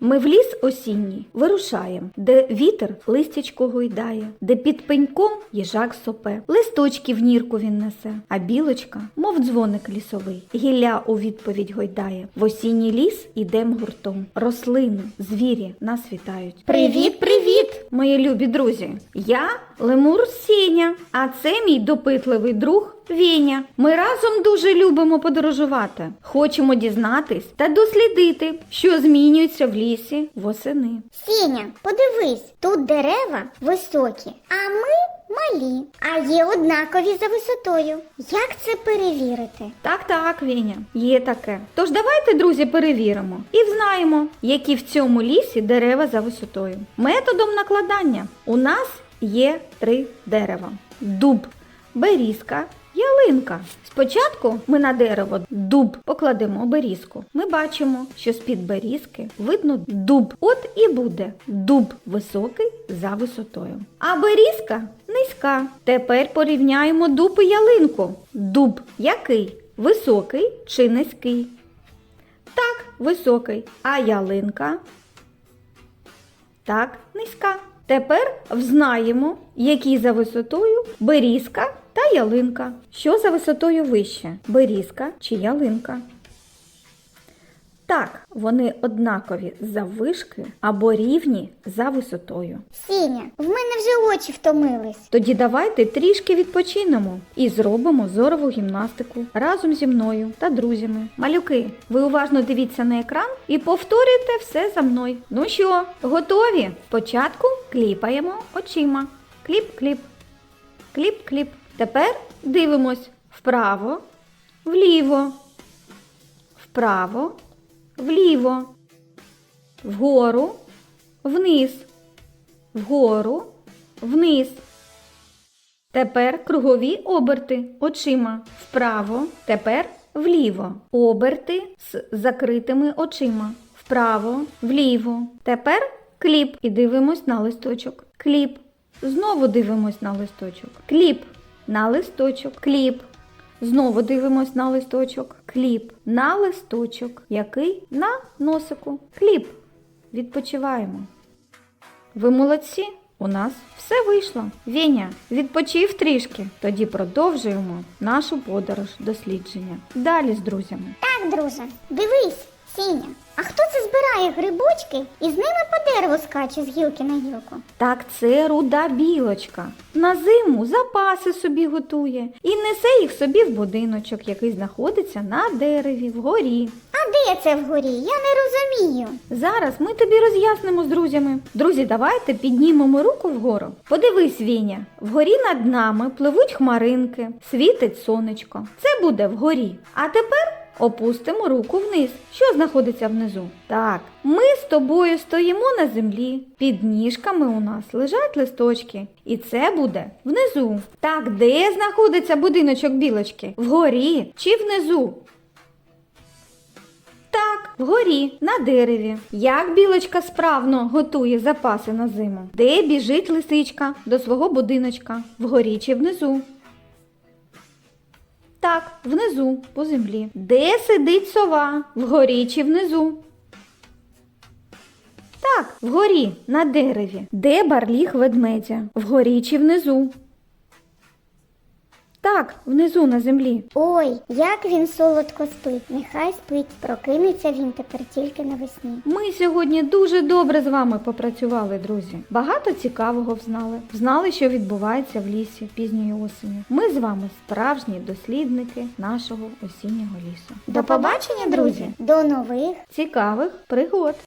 Ми в ліс осінній вирушаєм, де вітер листячко гойдає, де під пеньком їжак сопе, листочки в нірку він несе, а білочка, мов дзвоник лісовий, гілля у відповідь гойдає. В осінній ліс ідем гуртом. Рослини, звірі нас вітають. Привіт, привіт! Мої любі друзі! Я Лемур Сеня, а це мій допитливий друг Веня. Ми разом дуже любимо подорожувати. Хочемо дізнатись та дослідити, що змінюється в лісі восени. Сеня, подивись, тут дерева високі, а ми малі, а є однакові за висотою. Як це перевірити? Так, так, Веня, є таке. Тож давайте, друзі, перевіримо і взнаємо, які в цьому лісі дерева за висотою. Методом накладання у нас є три дерева: дуб, берізка, ялинка. Спочатку ми на дерево дуб покладемо берізку. Ми бачимо, що з-під берізки видно дуб. От і буде дуб високий за висотою. А берізка низька. Тепер порівняємо дуб і ялинку. Дуб який? Високий чи низький? Так, високий. А ялинка? Так, низька. Тепер взнаємо, які за висотою берізка та ялинка. Що за висотою вище? Берізка чи ялинка? Так, вони однакові за вишки або рівні за висотою. Сеня, в мене вже очі втомились. Тоді давайте трішки відпочинемо і зробимо зорову гімнастику разом зі мною та друзями. Малюки, ви уважно дивіться на екран і повторюйте все за мною. Ну що, готові? Спочатку кліпаємо очима. Кліп-кліп. Кліп-кліп. Тепер дивимось вправо, вліво, вправо, вліво, вгору, вниз, вгору, вниз. Тепер кругові оберти очима вправо, тепер вліво. Оберти з закритими очима. Вправо, вліво. Тепер кліп і дивимось на листочок. Кліп. Знову дивимось на листочок. Кліп на листочок. Кліп. Знову дивимось на листочок. Кліп на листочок. Який на носику. Кліп. Відпочиваємо. Ви молодці. У нас все вийшло. Веня, відпочив трішки. Тоді продовжуємо нашу подорож дослідження. Далі з друзями. Так, друже, дивись, це збирає грибочки і з ними по дереву скаче з гілки на гілку? Так це руда білочка. На зиму запаси собі готує і несе їх собі в будиночок, який знаходиться на дереві вгорі. А де це вгорі? Я не розумію. Зараз ми тобі роз'яснимо з друзями. Друзі, давайте піднімемо руку вгору. Подивись, Віня, вгорі над нами пливуть хмаринки, світить сонечко. Це буде вгорі. А тепер опустимо руку вниз. Що знаходиться внизу? Так, ми з тобою стоїмо на землі. Під ніжками у нас лежать листочки. І це буде внизу. Так, де знаходиться будиночок білочки? Вгорі чи внизу? Так, вгорі, на дереві. Як білочка справно готує запаси на зиму? Де біжить лисичка до свого будиночка? Вгорі чи внизу? Так, внизу, по землі. Де сидить сова? Вгорі чи внизу? Так, вгорі, на дереві. Де барліг ведмедя? Вгорі чи внизу? Так, внизу на землі. Ой, як він солодко спить. Нехай спить. Прокинеться він тепер тільки навесні. Ми сьогодні дуже добре з вами попрацювали, друзі. Багато цікавого взнали. Знали, що відбувається в лісі пізньої осені. Ми з вами справжні дослідники нашого осіннього лісу. До побачення, друзі! До нових! Цікавих пригод!